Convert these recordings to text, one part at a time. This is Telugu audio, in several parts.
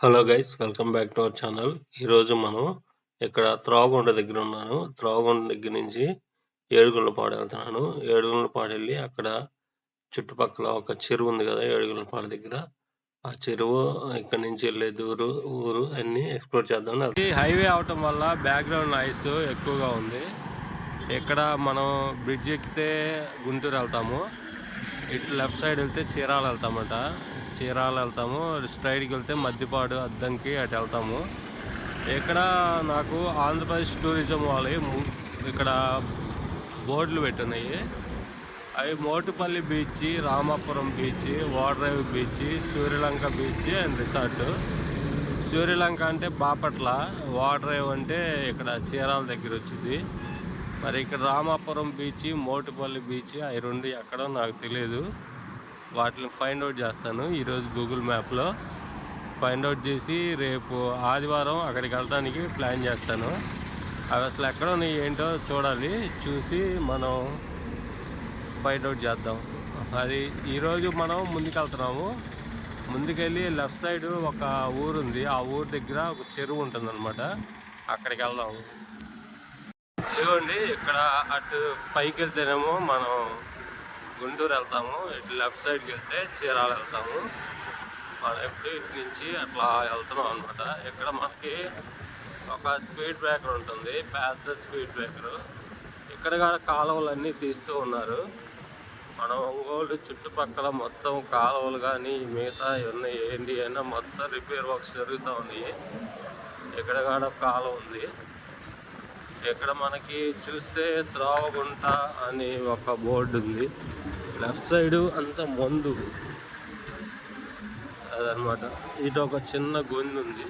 Hello guys welcome back to our channel ఈరోజు మనం ఇక్కడ త్రావగుండ దగ్గర ఉన్నాను. త్రావగుండ దగ్గర నుంచి ఏడుగులపాడు వెళ్తున్నాను. ఏడుగులపాడు వెళ్ళి అక్కడ చుట్టుపక్కల ఒక చెరువు ఉంది కదా ఏడుగులపాడు దగ్గర. ఆ చెరువు ఇక్కడ నుంచి వెళ్ళే దూరు ఊరు అన్ని ఎక్స్ప్లోర్ చేద్దాం ఈ హైవే అవటం వల్ల బ్యాక్గ్రౌండ్ నాయిస్ ఎక్కువగా ఉంది. ఇక్కడ మనం బ్రిడ్జ్ ఎక్కితే గుంటూరు వెళ్తాము. ఇటు లెఫ్ట్ సైడ్ వెళ్తే చీరాలు వెళ్తామట. చీరాల వెళ్తాము స్ట్రైట్కి వెళ్తే మద్దిపాడు అద్దంకి అటు వెళ్తాము. ఇక్కడ నాకు ఆంధ్రప్రదేశ్ టూరిజం వాళ్ళు ఇక్కడ బోర్డులు పెట్టున్నాయి. అవి Motupalli beach Ramapuram beach వాడ్రైవ్ beach Suryalanka beach and resort. Suryalanka అంటే బాపట్ల వాడ్రైవ్ అంటే ఇక్కడ చీరాల దగ్గర వచ్చింది. మరి ఇక్కడ రామాపురం బీచ్ మోటుపల్లి బీచ్ అవి రెండు ఎక్కడో నాకు తెలియదు వాటిని ఫైండ్ అవుట్ చేస్తాను. ఈరోజు గూగుల్ మ్యాప్లో ఫైండ్ అవుట్ చేసి రేపు ఆదివారం అక్కడికి వెళ్ళడానికి ప్లాన్ చేస్తాను. అవి అసలు ఎక్కడ ఉన్నాయి ఏంటో చూడాలి. చూసి మనం ఫైండ్ అవుట్ చేద్దాం. అది ఈరోజు మనం ముందుకెళ్తున్నాము. ముందుకెళ్ళి లెఫ్ట్ సైడ్ ఒక ఊరు ఉంది. ఆ ఊరు దగ్గర ఒక చెరువు ఉంటుంది అనమాట అక్కడికి వెళ్దాము ఇదిగోండి ఇక్కడ అటు పైకి వెళ్తేనేమో మనం గుంటూరు వెళ్తాము ఇటు లెఫ్ట్ సైడ్కి వెళ్తే చీరాల వెళ్తాము. మనం ఎప్పుడు ఇటు నుంచి అట్లా వెళ్తున్నాం అనమాట ఇక్కడ మనకి ఒక స్పీడ్ బ్రేకర్ ఉంటుంది పెద్ద స్పీడ్ బ్రేకర్. ఇక్కడ కూడా కాలువలన్నీ తీస్తూ ఉన్నారు. మనం ఒంగోలు చుట్టుపక్కల మొత్తం కాలువలు కానీ మిగతా ఇవన్నీ ఏంటి అయినా మొత్తం రిపేర్ వర్క్స్ జరుగుతూ ఉన్నాయి. ఇక్కడ కూడా కాలువ ఉంది. ఇక్కడ మనకి చూస్తే త్రావగుంట అని ఒక బోర్డు ఉంది. లెఫ్ట్ సైడ్ అంతా మందు. అదనమాట ఇటు ఒక చిన్న గొంతు ఉంది.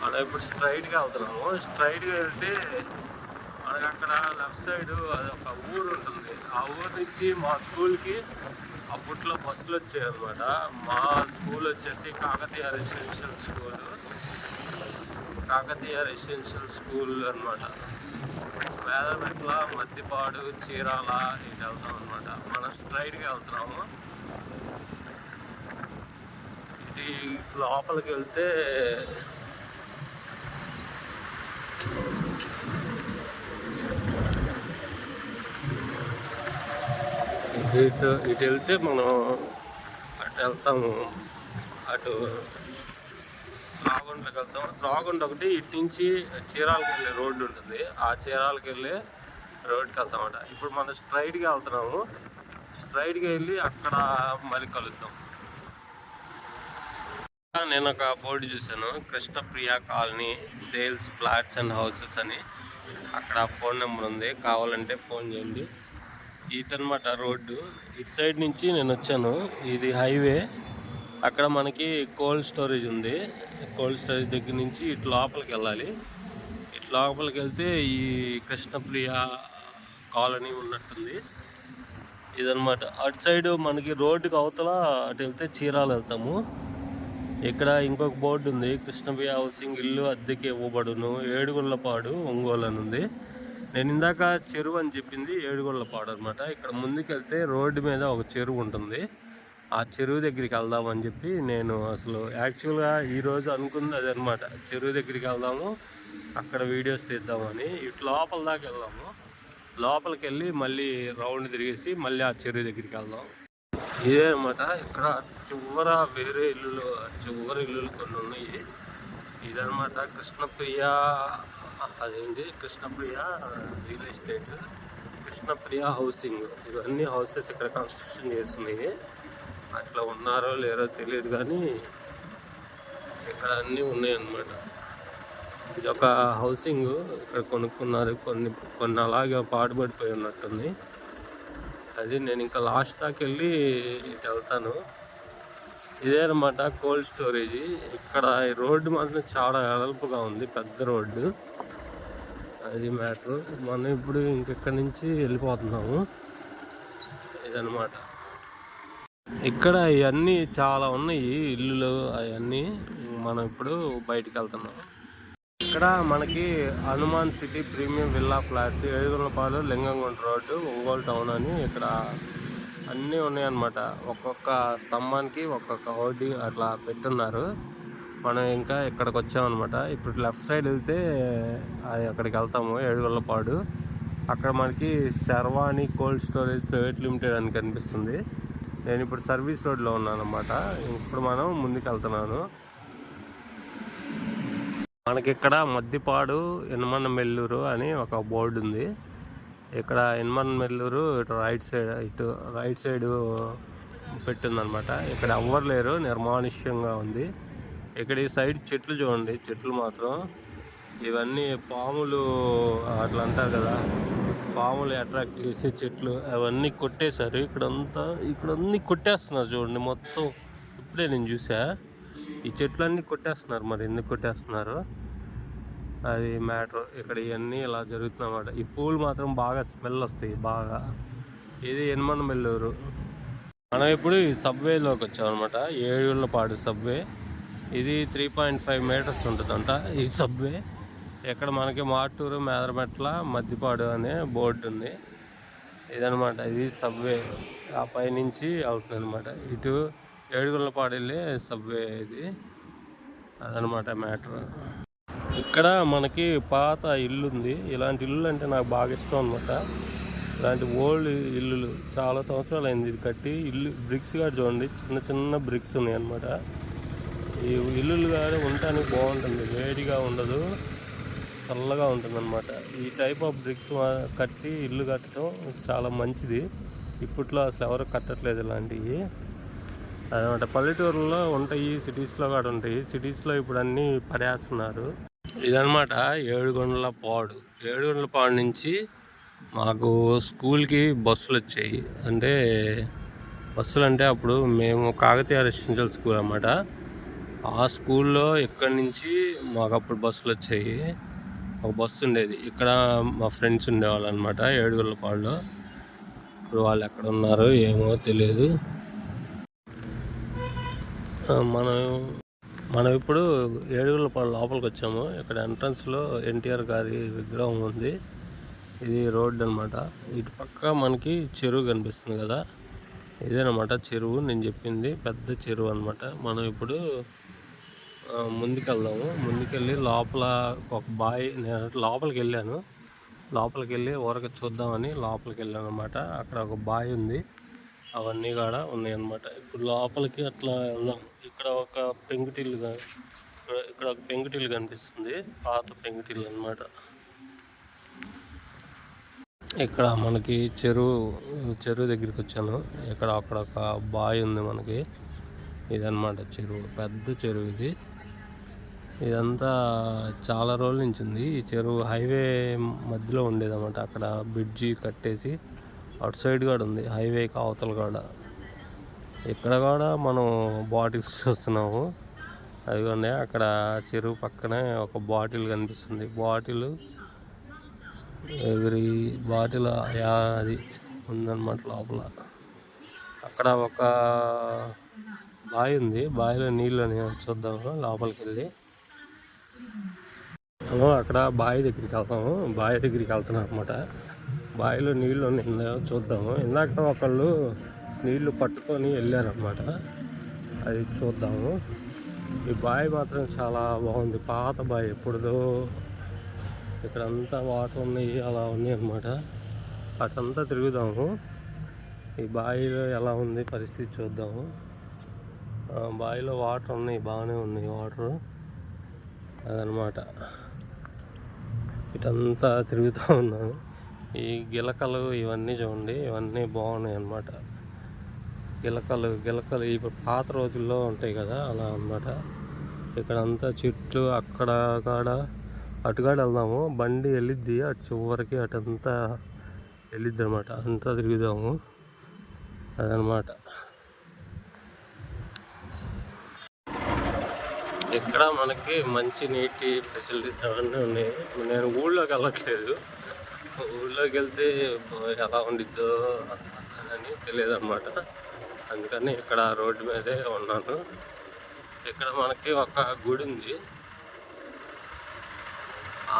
మనం ఇప్పుడు స్ట్రైట్గా వెళ్తున్నాము. స్ట్రైట్గా వెళ్తే మనకి అక్కడ లెఫ్ట్ సైడ్ అదొక ఊరు ఉంటుంది. ఆ ఊరు నుంచి మా స్కూల్కి అప్పట్లో బస్సులు వచ్చాయి అనమాట మా స్కూల్ వచ్చేసి Kakatiya residential school. Kakatiya residential school అనమాట వేదమెట్ల మద్దిపాడు చీరాల ఇటు వెళ్తాం అనమాట మనం స్ట్రైట్గా వెళ్తున్నాము. ఇది లోపలికి వెళ్తే ఇటు ఇటు వెళ్తే మనం అటు వెళ్తాము. అటు త్రాగుండకి వెళ్తాం. త్రాగుండ ఒకటి ఇటు నుంచి చీరాలకు వెళ్ళే రోడ్డు ఉంటుంది. ఆ చీరాలకు వెళ్ళే రోడ్కి వెళ్తామట ఇప్పుడు మనం స్ట్రైట్గా వెళ్తున్నాము. స్ట్రైట్గా వెళ్ళి అక్కడ మళ్ళీ కలుద్దాం. నేను ఒక బోర్డు చూశాను. Krishnapriya colony sales flats and houses అని. అక్కడ ఫోన్ నెంబర్ ఉంది. కావాలంటే ఫోన్ చేయండి. ఇటనమాట రోడ్డు. ఇటు సైడ్ నుంచి నేను వచ్చాను. ఇది హైవే. అక్కడ మనకి కోల్డ్ స్టోరేజ్ ఉంది. కోల్డ్ స్టోరేజ్ దగ్గర నుంచి ఇటు లోపలికి వెళ్ళాలి. ఇటు లోపలికి వెళ్తే ఈ కృష్ణప్రియ కాలనీ ఉన్నట్టుంది. ఇదనమాట అటు సైడ్ మనకి రోడ్డుకి అవతల అటు వెళ్తే చీరాలు వెళ్తాము. ఇక్కడ ఇంకొక బోర్డు ఉంది. కృష్ణప్రియ హౌసింగ్ ఇల్లు అద్దెకి ఇవ్వబడును. ఏడుగుళ్ళపాడు ఒంగోలు అని ఉంది. నేను ఇందాక చెరువు అని చెప్పింది ఏడుగుళ్ళపాడు అనమాట ఇక్కడ ముందుకెళ్తే రోడ్డు మీద ఒక చెరువు ఉంటుంది. ఆ చెరువు దగ్గరికి వెళ్దామని చెప్పి నేను అసలు యాక్చువల్గా ఈరోజు అనుకుంది అదే అనమాట చెరువు దగ్గరికి వెళ్దాము అక్కడ వీడియోస్ తీద్దామని. ఇటు లోపల దాకా వెళ్దాము. లోపలికి వెళ్ళి మళ్ళీ రౌండ్ తిరిగేసి మళ్ళీ ఆ చెరువు దగ్గరికి వెళ్దాం. ఇదే అనమాట ఇక్కడ చివర వేరే ఇల్లులు చివరి ఇల్లులు కొన్ని ఉన్నాయి. ఇదనమాట కృష్ణప్రియ అదేంటి? Krishnapriya real estate Krishnapriya housing ఇవన్నీ హౌసెస్ ఇక్కడ కన్స్ట్రక్షన్ చేస్తున్నాయి. అట్లా ఉన్నారో లేరో తెలియదు కానీ ఇక్కడ అన్నీ ఉన్నాయన్నమాట. ఇది ఒక హౌసింగ్. ఇక్కడ కొనుక్కున్నారు. కొన్ని కొన్ని అలాగే పాటుపడిపోయి ఉన్నట్టుంది అది నేను ఇంకా లాస్ట్ దాకా వెళ్ళి ఇటు వెళ్తాను. ఇదే అనమాట కోల్డ్ స్టోరేజ్. ఇక్కడ ఈ రోడ్డు మాత్రం చాలా వెడల్పుగా ఉంది. పెద్ద రోడ్డు. అది మ్యాటర్. మనం ఇప్పుడు ఇంకెక్కడి నుంచి వెళ్ళిపోతున్నాము. ఇదనమాట ఇక్కడ ఇవన్నీ చాలా ఉన్నాయి ఇల్లులు అవన్నీ. మనం ఇప్పుడు బయటికి వెళ్తున్నాం. ఇక్కడ మనకి Hanuman city premium villa flats Edugulapadu Lingamgunta road Ongole town అని ఇక్కడ అన్నీ ఉన్నాయన్నమాట. ఒక్కొక్క స్తంభానికి ఒక్కొక్క హోర్డింగ్ అట్లా పెట్టున్నారు. మనం ఇంకా ఇక్కడికి వచ్చామన్నమాట. ఇప్పుడు లెఫ్ట్ సైడ్ వెళ్తే అక్కడికి వెళ్తాము ఏడుగులపాడు అక్కడ మనకి Sharvani cold storage private limited అని కనిపిస్తుంది. నేను ఇప్పుడు సర్వీస్ రోడ్లో ఉన్నాను అనమాట ఇప్పుడు మనం ముందుకు వెళ్తున్నాను మద్దిపాడు ఇనమన్న మెల్లూరు అని ఒక బోర్డు ఉంది. ఇక్కడ ఇన్మన్ మెల్లూరు ఇటు రైట్ సైడ్ ఇటు రైట్ సైడ్ పెట్టిందనమాట ఇక్కడ ఎవ్వరు లేరు నిర్మానుష్యంగా ఉంది. ఇక్కడ ఈ సైడ్ చెట్లు చూడండి చెట్లు మాత్రం. ఇవన్నీ పాములు అట్లా అంటారు కదా. పాములు అట్రాక్ట్ చేసే చెట్లు అవన్నీ కొట్టేశారు. ఇక్కడంతా ఇక్కడ అన్నీ కొట్టేస్తున్నారు చూడండి మొత్తం. ఇప్పుడే నేను చూసా. ఈ చెట్లన్నీ కొట్టేస్తున్నారు మరి. ఎందుకు కొట్టేస్తున్నారు? అది మ్యాటర్. ఇక్కడ ఇవన్నీ ఇలా జరుగుతున్నమాట ఈ పూలు మాత్రం బాగా స్మెల్ వస్తాయి. బాగా. ఇది ఎనమన మెల్లూరు. మనం ఇప్పుడు ఈ సబ్వేలోకి వచ్చాం అనమాట ఏడుళ్ళపాడు సబ్వే. ఇది త్రీ పాయింట్ ఫైవ్ మీటర్స్ ఉంటుందంట ఈ సబ్వే. ఇక్కడ మనకి మాటూరు మేదరమెట్ల మద్దిపాడు అనే బోర్డు ఉంది. ఇదనమాట ఇది సబ్వే. ఆ పైనుంచి అవుతుంది అనమాట ఇటు ఏడుగుళ్ళపాడు వెళ్ళే సబ్వే ఇది. అదనమాట మ్యాటర్. ఇక్కడ మనకి పాత ఇల్లు ఉంది ఇలాంటి ఇల్లు అంటే నాకు బాగా ఇష్టం అనమాట ఇలాంటి ఓల్డ్ ఇల్లులు. చాలా సంవత్సరాలు అయింది ఇది కట్టి. ఇల్లు బ్రిక్స్ కూడా చూడండి చిన్న చిన్న బ్రిక్స్ ఉన్నాయి అనమాట ఈ ఇల్లులు కానీ ఉండటానికి బాగుంటుంది. వేడిగా ఉండదు. చల్లగా ఉంటుందన్నమాట. ఈ టైప్ ఆఫ్ బ్రిక్స్ కట్టి ఇల్లు కట్టడం చాలా మంచిది. ఇప్పట్లో అసలు ఎవరు కట్టట్లేదు ఇలాంటివి. అదనమాట. పల్లెటూరులో ఉంటాయి సిటీస్లో కూడా ఉంటాయి. సిటీస్లో ఇప్పుడు అన్నీ పడేస్తున్నారు. ఇదనమాట ఏడుగొండల పాడు. ఏడుగొండల పాడు నుంచి మాకు స్కూల్కి బస్సులు వచ్చాయి. అంటే బస్సులు అంటే అప్పుడు మేము కాకతీయ రెసిడెన్షియల్ స్కూల్ అనమాట ఆ స్కూల్లో ఎక్కడి నుంచి మాకు అప్పుడు బస్సులు వచ్చాయి. ఒక బస్సు ఉండేది. ఇక్కడ మా ఫ్రెండ్స్ ఉండేవాళ్ళు అనమాట ఏడుగులపాడులో ఇప్పుడు వాళ్ళు ఎక్కడ ఉన్నారు ఏమో తెలియదు. మనం మనం ఇప్పుడు ఏడుగులపాడు లోపలికి వచ్చాము. ఇక్కడ ఎంట్రన్స్లో ఎన్టీఆర్ గారి విగ్రహం ఉంది. ఇది రోడ్ అనమాట ఇటు పక్క మనకి చెరువు కనిపిస్తుంది కదా. ఇదేనమాట చెరువు నేను చెప్పింది. పెద్ద చెరువు అనమాట మనం ఇప్పుడు ముందుకెళ్దాము. ముందుకెళ్ళి లోపల ఒక బాయ్ నేను లోపలికి వెళ్ళాను. లోపలికి వెళ్ళి ఊరక చూద్దామని లోపలికి వెళ్ళాను అనమాట అక్కడ ఒక బాయ్ ఉంది. అవన్నీ కూడా ఉన్నాయి అనమాట ఇప్పుడు లోపలికి అట్లా వెళ్దాం. ఇక్కడ ఒక పెంకుటిల్లు ఇక్కడ ఇక్కడ ఒక పెంకుటిల్లు కనిపిస్తుంది. పాత పెంకుటిల్లు అనమాట ఇక్కడ మనకి చెరువు చెరువు దగ్గరికి వచ్చాను. ఇక్కడ అక్కడ ఒక బాయ్ ఉంది మనకి. ఇదన్నమాట చెరువు. పెద్ద చెరువు ఇది. ఇదంతా చాలా రోజుల నుంచి ఉంది. ఈ చెరువు హైవే మధ్యలో ఉండేదన్నమాట. అక్కడ బ్రిడ్జి కట్టేసి అటు సైడ్ కూడా ఉంది. హైవేకి అవతల కూడా. ఇక్కడ కూడా మనం బాటిల్స్ చూస్తున్నాము. అదిగోండి అక్కడ చెరువు పక్కనే ఒక బాటిల్ కనిపిస్తుంది. బాటిల్ ఎవ్రీ బాటిల్ అది ఉందన్నమాట లోపల. అక్కడ ఒక బావి ఉంది. బావిలో నీళ్ళు చూద్దాము లోపలికి వెళ్ళి ఏమో అక్కడ బావి దగ్గరికి వెళ్తాము. బావి దగ్గరికి వెళ్తున్నాం అనమాట బావిలో నీళ్ళు ఉన్నాయో. చూద్దాము. ఇందాక ఒకళ్ళు నీళ్ళు పట్టుకొని వెళ్ళారనమాట అది చూద్దాము. ఈ బావి మాత్రం చాలా బాగుంది. పాత బావి ఎప్పుడుదో. ఇక్కడ అంతా వాటర్ ఉన్నాయి అలా ఉన్నాయి అనమాట అటంతా తిరుగుదాము. ఈ బావిలో ఎలా ఉంది పరిస్థితి చూద్దాము. బావిలో వాటర్ ఉన్నాయి. బాగానే ఉన్నాయి వాటర్. అదనమాట. ఇటంతా తిరుగుతూ ఉన్నాను. ఈ గిలకలు ఇవన్నీ చూడండి ఇవన్నీ బాగున్నాయి అన్నమాట గిలకలు గిలకలు ఇప్పుడు పాత రోజుల్లో ఉంటాయి కదా అలా అన్నమాట. ఇక్కడంతా చెట్లు అక్కడ కాడ అటుగాడు వెళ్దాము. బండి వెళ్ళిద్ది అటు చివరికి అటంతా వెళ్ళిద్ది అనమాట అంతా తిరుగుదాము. అదనమాట. ఇక్కడ మనకి మంచి నీటి ఫెసిలిటీస్ అవన్నీ ఉన్నాయి. నేను ఊళ్ళోకి వెళ్ళట్లేదు. ఊళ్ళోకి వెళ్తే ఎలా ఉండిద్దో అని తెలియదు అనమాట అందుకని ఇక్కడ రోడ్డు మీదే ఉన్నాను. ఇక్కడ మనకి ఒక గుడి ఉంది.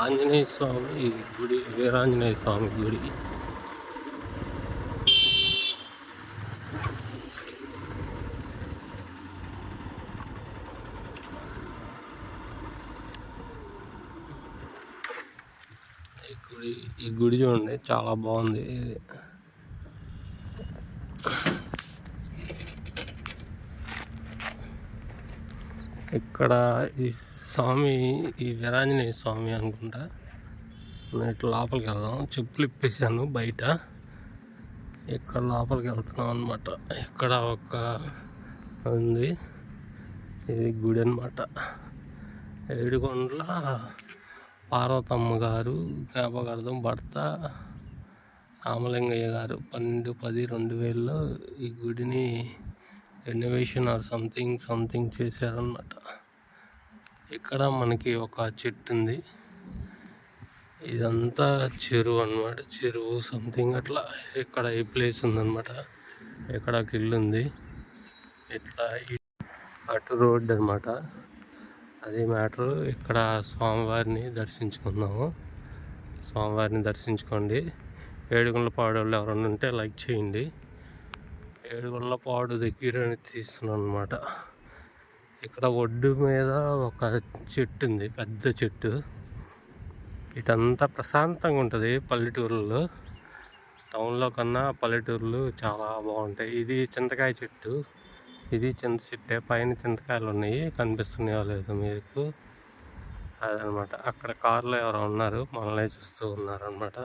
ఆంజనేయ స్వామి గుడి వీరాంజనేయ స్వామి గుడి. గుడి చూడండి చాలా బాగుంది. ఇది ఇక్కడ ఈ స్వామి ఈ వీరాంజనేయ స్వామి అనుకుంటా. నేను ఇట్లా లోపలికి వెళ్దాం. చెప్పులు ఇప్పేసాను బయట. ఇక్కడ లోపలికి వెళ్తున్నాం అనమాట ఇక్కడ ఒక ఉంది. ఇది గుడి అనమాట ఏడుకొండల పార్వతమ్మ గారు జ్ఞాపకార్థం భర్త రామలింగయ్య గారు పన్నెండు పది రెండు వేలలో ఈ గుడిని రెనోవేషన్ ఆర్ సంథింగ్ సంథింగ్ చేశారన్నమాట. ఇక్కడ మనకి ఒక చెట్టు ఉంది. ఇదంతా చెరువు అన్నమాట. చెరువు సంథింగ్ అట్లా ఇక్కడ ఈ ప్లేస్ ఉందన్నమాట. ఇక్కడ ఒక ఇల్లు ఉంది ఇట్లా అటు రోడ్ అన్నమాట. అదే మ్యాటర్. ఇక్కడ స్వామివారిని దర్శించుకుందాము. స్వామివారిని దర్శించుకోండి. ఏడుగుళ్ళ పాడు వాళ్ళు ఎవరైనా ఉంటే లైక్ చేయండి. ఏడుగుళ్ళ పాడు దగ్గర తీస్తున్నాను అనమాట ఇక్కడ ఒడ్డు మీద ఒక చెట్టు ఉంది పెద్ద చెట్టు. ఇదంతా ప్రశాంతంగా ఉంటుంది పల్లెటూరులో టౌన్లో కన్నా పల్లెటూర్లు చాలా బాగుంటాయి. ఇది చింతకాయ చెట్టు. ఇది చింత చెట్టే పైన చింతకాయలు ఉన్నాయి కనిపిస్తున్నాయో లేదు మీకు. అదనమాట. అక్కడ కార్లో ఎవరో ఉన్నారు మనల్ని చూస్తూ ఉన్నారనమాట.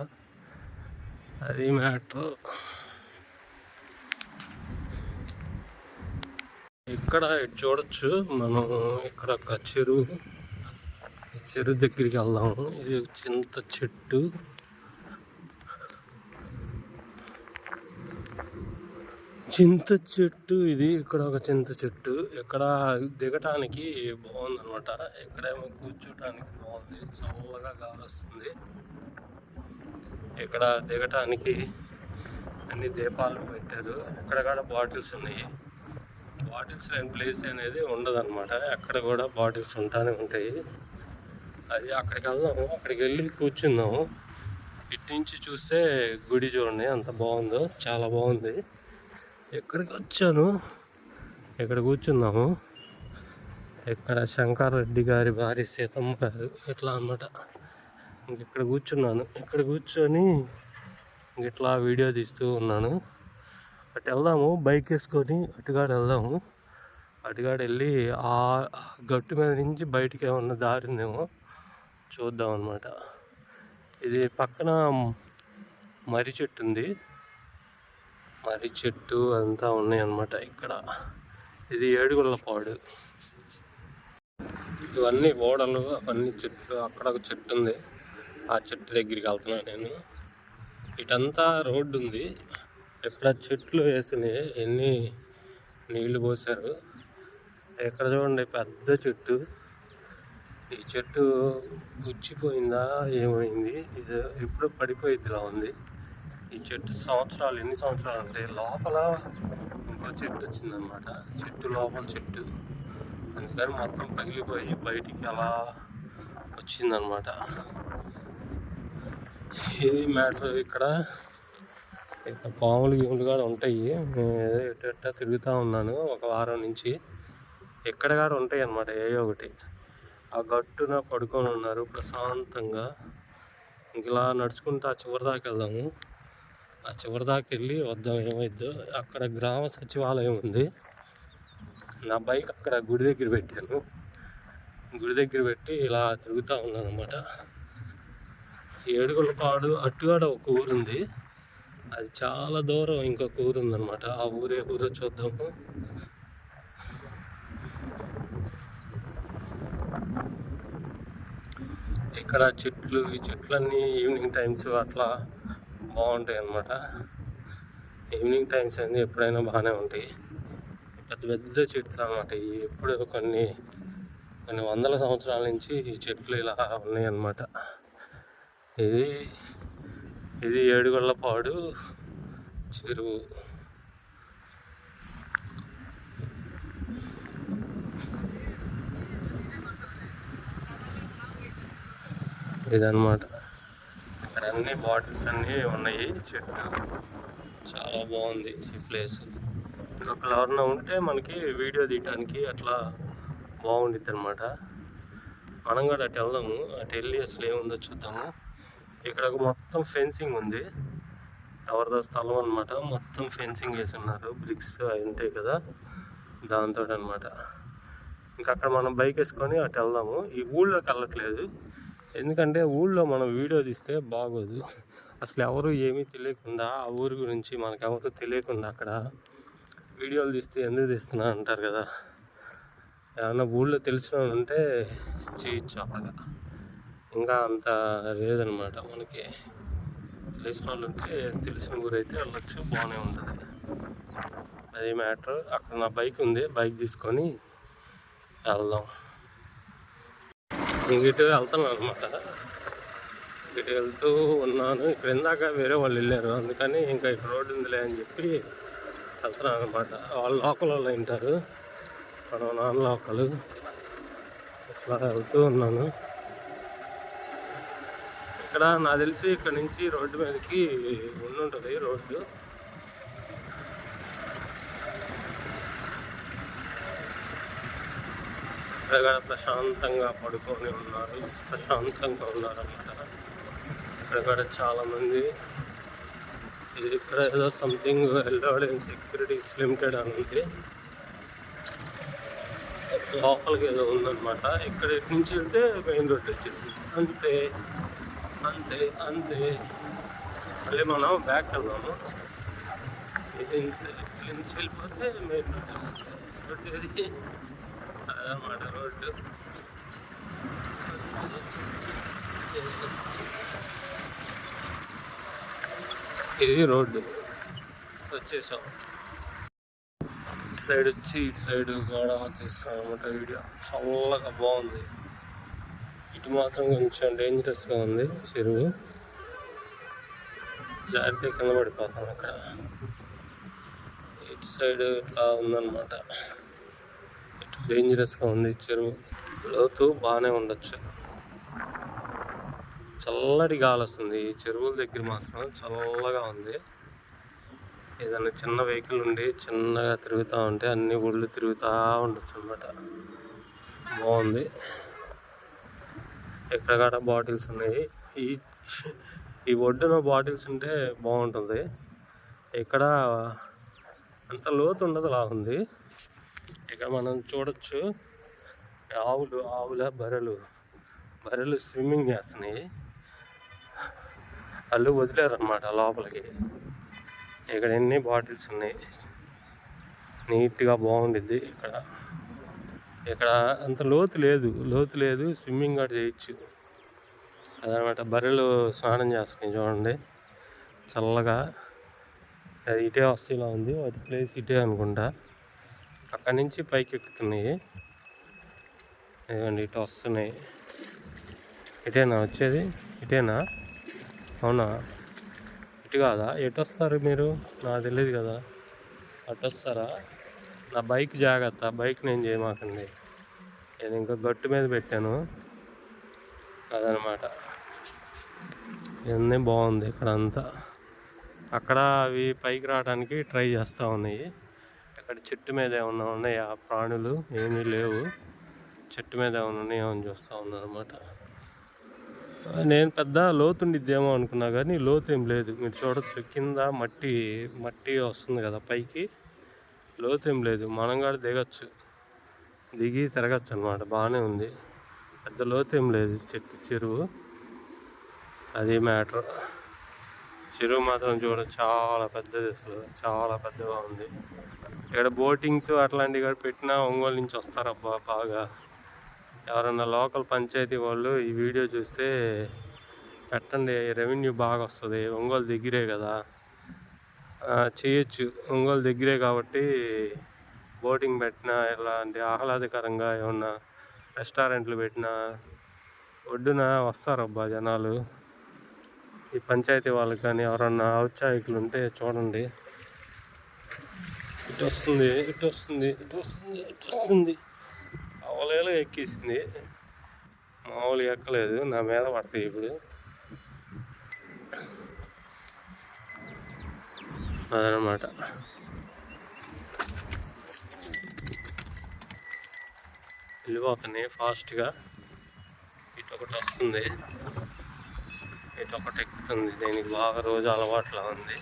అది మ్యాటర్. ఇక్కడ చూడొచ్చు మనం ఇక్కడ ఒక చెరువు చెరువు దగ్గరికి వెళ్దాము. ఇది చింత చెట్టు. చింత చెట్టు ఇది. ఇక్కడ ఒక చింత చెట్టు. ఇక్కడ దిగటానికి బాగుందనమాట ఇక్కడేమో కూర్చోటానికి బాగుంది. చల్లగా గాలి వస్తుంది. ఇక్కడ దిగటానికి అన్ని దీపాలు పెట్టారు. ఇక్కడ కూడా బాటిల్స్ ఉన్నాయి? బాటిల్స్ లేని ప్లేస్ అనేది ఉండదన్నమాట. అక్కడ కూడా బాటిల్స్ ఉంటానే ఉంటాయి. అది అక్కడికి వెళ్దాము అక్కడికి వెళ్ళి కూర్చుందాము ఇటు నుంచి చూస్తే గుడి చూడండి. అంత బాగుందో చాలా బాగుంది. ఎక్కడికి వచ్చాను? ఇక్కడ కూర్చున్నాము? ఇక్కడ శంకర్ రెడ్డి గారి భార్య సీతమ్మ గారు ఇట్లా అన్నమాట. ఇక్కడ కూర్చున్నాను. ఇక్కడ కూర్చొని ఇట్లా వీడియో తీస్తూ ఉన్నాను. అటు వెళ్దాము బైక్ వేసుకొని అటుగాడు వెళ్దాము. అటుగాడు వెళ్ళి ఆ గట్టు మీద నుంచి బయటికి ఏమన్నా దారి ఉందేమో చూద్దాం అనమాట ఇది పక్కన మర్రి చెట్టు ఉంది. మర్రి చెట్టు అంతా ఉన్నాయి అన్నమాట ఇక్కడ. ఇది ఏడుగుళ్ళ పాడు. ఇవన్నీ ఓడలు అవన్నీ చెట్లు అక్కడ ఒక చెట్టు ఉంది. ఆ చెట్టు దగ్గరికి వెళ్తున్నాను నేను. ఇటంతా రోడ్డు ఉంది. ఇక్కడ చెట్లు వేసినాయి ఎన్ని నీళ్ళు పోసారు ఇక్కడ చూడండి పెద్ద చెట్టు. ఈ చెట్టు గుచ్చిపోయిందా ఏమైంది? ఇది ఎప్పుడో పడిపోయిద్దిలా ఉంది. ఈ చెట్టు సంవత్సరాలు ఎన్ని సంవత్సరాలు అంటే లోపల ఇంకో చెట్టు వచ్చిందనమాట చెట్టు లోపల చెట్టు. అందుకని మొత్తం పగిలిపోయి బయటికి అలా వచ్చిందనమాట ఇది మ్యాటర్ ఇక్కడ? ఇక్కడ పాములు గీములు కూడా ఉంటాయి. నేను ఏదో ఎట్టెట్టా తిరుగుతూ ఉన్నాను ఒక వారం నుంచి. ఎక్కడ కూడా ఉంటాయి అన్నమాట ఏ ఒకటి. ఆ గట్టున పడుకొని ఉన్నారు ప్రశాంతంగా. ఇంక ఇలా నడుచుకుంటూ ఆ చివరి దాకా వెళ్దాము. ఆ చివరి దాకా వెళ్ళి వద్దాం ఏమైద్దో అక్కడ గ్రామ సచివాలయం ఉంది. నా బైక్ అక్కడ గుడి దగ్గర పెట్టాను. గుడి దగ్గర పెట్టి ఇలా తిరుగుతూ ఉన్నాను అనమాట ఏడుగులపాడు అటుగాడ ఒక ఊరు ఉంది. అది చాలా దూరం ఇంకొక ఊరు ఉందన్నమాట. ఆ ఊరే ఊరో చూద్దాము. ఇక్కడ చెట్లు ఈ చెట్లన్నీ ఈవినింగ్ టైమ్స్ అట్లా బాగుంటాయి అన్నమాట ఈవినింగ్ టైమ్స్ అన్నీ ఎప్పుడైనా బాగానే ఉంటాయి. పెద్ద పెద్ద చెట్లు అన్నమాట. ఇవి ఎప్పుడో కొన్ని కొన్ని వందల సంవత్సరాల నుంచి ఈ చెట్లు ఇలా ఉన్నాయి అన్నమాట ఇది ఇది ఏడుగొళ్ళపాడు చెరువు. ఇదన్నమాట. అన్ని బాటిల్స్ అన్నీ ఉన్నాయి. చెట్టు చాలా బాగుంది ఈ ప్లేస్. ఇంకొకరు ఎవరన్నా ఉంటే మనకి వీడియో తీయడానికి అట్లా బాగుండిద్ది అనమాట మనం కూడా అటు వెళ్దాము. అటు వెళ్ళి అసలు ఏముందో చూద్దాము. ఇక్కడ ఒక మొత్తం ఫెన్సింగ్ ఉంది. ఎవరిదో స్థలం అనమాట మొత్తం ఫెన్సింగ్ వేసి ఉన్నారు. బ్రిక్స్ అవి ఉంటాయి కదా దాంతో అనమాట ఇంకా అక్కడ మనం బైక్ వేసుకొని అటు వెళ్దాము. ఈ ఊళ్ళోకి వెళ్ళట్లేదు. ఎందుకంటే ఊళ్ళో మనం వీడియో తీస్తే బాగోదు. అసలు ఎవరు ఏమీ తెలియకుండా ఆ ఊరి గురించి మనకు ఎవరు తెలియకుండా అక్కడ వీడియోలు తీస్తే ఎందుకు తీస్తున్నా అంటారు కదా. ఏమన్నా ఊళ్ళో తెలిసిన వాళ్ళు ఉంటే చేయొచ్చు అలాగా ఇంకా అంత లేదనమాట మనకి. తెలిసిన వాళ్ళు ఉంటే తెలిసిన ఊరైతే వెళ్ళొచ్చు బాగానే ఉంటుంది. అది మ్యాటర్. అక్కడ నా బైక్ ఉంది బైక్ తీసుకొని వెళ్దాం. ఇంక ఇటు వెళ్తాను అనమాట ఇటు వెళ్తూ ఉన్నాను. ఇక్కడ ఇందాక వేరే వాళ్ళు వెళ్ళారు. అందుకని ఇంకా ఇక్కడ రోడ్డు ఉందిలే అని చెప్పి వెళ్తున్నాను అనమాట వాళ్ళు లోకల్ వాళ్ళు వింటారు మనం నాన్ లోకల్. ఇట్లా వెళ్తూ ఉన్నాను. ఇక్కడ నాకు తెలిసి ఇక్కడ నుంచి రోడ్డు మీదకి ఉండుంటుంది రోడ్డు. ఇక్కడ ప్రశాంతంగా పడుకొని ఉన్నారు. ప్రశాంతంగా ఉన్నారన్నమాట. ఇక్కడ చాలామంది ఇది ఇక్కడ ఏదో సంథింగ్ ఎల్లోడెన్ సెక్యూరిటీస్ లిమిటెడ్ అని ఉంది. లోపలికి ఏదో ఉందన్నమాట. ఇక్కడ ఇటు నుంచి వెళ్తే మెయిన్ రోడ్ వచ్చేసి. అంతే అంతే అంతే. మళ్ళీ మనం బ్యాక్ వెళ్దాము. ఇది ఇంత నుంచి వెళ్ళిపోతే మెయిన్ రోడ్ వస్తుంది. రోడ్ ఏది? అదన్నమాట రోడ్డు ఇది రోడ్డు. వచ్చేసాం. ఇటు సైడ్ వచ్చి ఇటు సైడ్ కూడా తీస్తాం అనమాట వీడియో. చల్లగా బాగుంది. ఇటు మాత్రం కొంచెం డేంజరస్గా ఉంది చెరువు. జాగ్రత్త కింద పడిపోతాం అక్కడ. ఇటు సైడ్ ఇట్లా ఉందన్నమాట. డేంజరస్గా ఉంది. చెరువు లోతు బాగానే ఉండొచ్చు. చల్లటి గాలి వస్తుంది. ఈ చెరువుల దగ్గర మాత్రం చల్లగా ఉంది. ఏదైనా చిన్న వెహికల్ ఉండి చిన్నగా తిరుగుతూ ఉంటే అన్ని ఊళ్ళు తిరుగుతూ ఉండొచ్చు అనమాట బాగుంది. ఎక్కడక్కడ బాటిల్స్ ఉన్నాయి? ఈ ఈ ఒడ్డున బాటిల్స్ ఉంటే బాగుంటుంది. ఇక్కడ అంత లోతు ఉండదు ఉంది. ఇక్కడ మనం చూడొచ్చు ఆవులు ఆవుల బర్రెలు. బర్రెలు స్విమ్మింగ్ చేస్తున్నాయి. వాళ్ళు వదిలేరనమాట లోపలికి. ఇక్కడ ఎన్ని బాటిల్స్ ఉన్నాయి? నీట్గా బాగుండిద్ది ఇక్కడ. ఇక్కడ అంత లోతు లేదు. లోతు లేదు. స్విమ్మింగ్ కూడా చేయొచ్చు. అదనమాట బర్రెలు స్నానం చేస్తున్నాయి చూడండి. చల్లగా. అది ఇటే వస్తేలా ఉంది. వాటి ప్లేస్ ఇటే అనుకుంటా. అక్కడి నుంచి పైకి ఎక్కుతున్నాయి. ఇదిగోండి ఇటు వస్తున్నాయి. ఇటేనా వచ్చేది? ఇటేనా? అవునా? ఇటు కాదా? ఎటు వస్తారు మీరు? నాకు తెలియదు కదా. అటు వస్తారా? నా బైక్ జాగ్రత్త బైక్ నేను చేయమాకండి. నేను ఇంకా గట్టు మీద పెట్టాను. అదనమాట. ఇవన్నీ బాగుంది ఇక్కడ అంతా అక్కడ అవి పైకి రావడానికి ట్రై చేస్తూ ఉన్నాయి. అక్కడ చెట్టు మీద ఏమన్నా ఉన్నాయా? ప్రాణులు ఏమీ లేవు. చెట్టు మీద ఏమన్నా ఉన్నాయో అని చూస్తూ ఉన్నారు అనమాట నేను పెద్ద లోతుండిద్దేమో అనుకున్నా కానీ లోతు ఏం లేదు. మీరు చూడొచ్చు కింద మట్టి మట్టి వస్తుంది కదా పైకి. లోతు ఏం లేదు. మనం కూడా దిగచ్చు. దిగి తిరగచ్చు అనమాట బాగానే ఉంది. పెద్ద లోతు ఏం లేదు. చెట్టు చెరువు. అది మ్యాటర్. చెరువు మాత్రం చూడ చాలా పెద్దది అసలు. చాలా పెద్దగా ఉంది. ఇక్కడ బోటింగ్స్ అట్లాంటివి కూడా పెట్టినా ఒంగోలు నుంచి వస్తారబ్బా బాగా. ఎవరన్నా లోకల్ పంచాయతీ వాళ్ళు ఈ వీడియో చూస్తే పెట్టండి రెవెన్యూ బాగా వస్తుంది. ఒంగోలు దగ్గరే కదా. చేయొచ్చు. ఒంగోలు దగ్గరే కాబట్టి బోటింగ్ పెట్టినా ఇలాంటి ఆహ్లాదకరంగా ఏమన్నా రెస్టారెంట్లు పెట్టినా ఒడ్డున వస్తారబ్బా జనాలు. ఈ పంచాయతీ వాళ్ళకి కానీ ఎవరన్నా ఔత్సాహికులు ఉంటే చూడండి. ఇటు వస్తుంది ఇటు వస్తుంది ఇటు వస్తుంది ఇటు వస్తుంది. అవలేలు ఎక్కేసింది. మామూలు ఎక్కలేదు నా మీద పడతాయి ఇప్పుడు. అదనమాట. వెళ్ళిపోతున్నాయి ఫాస్ట్గా ఇటు ఒకటి వస్తుంది. ఇటు ఒకటి ఎక్కుతుంది. దీనికి బాగా రోజు అలవాట్లా ఉంది.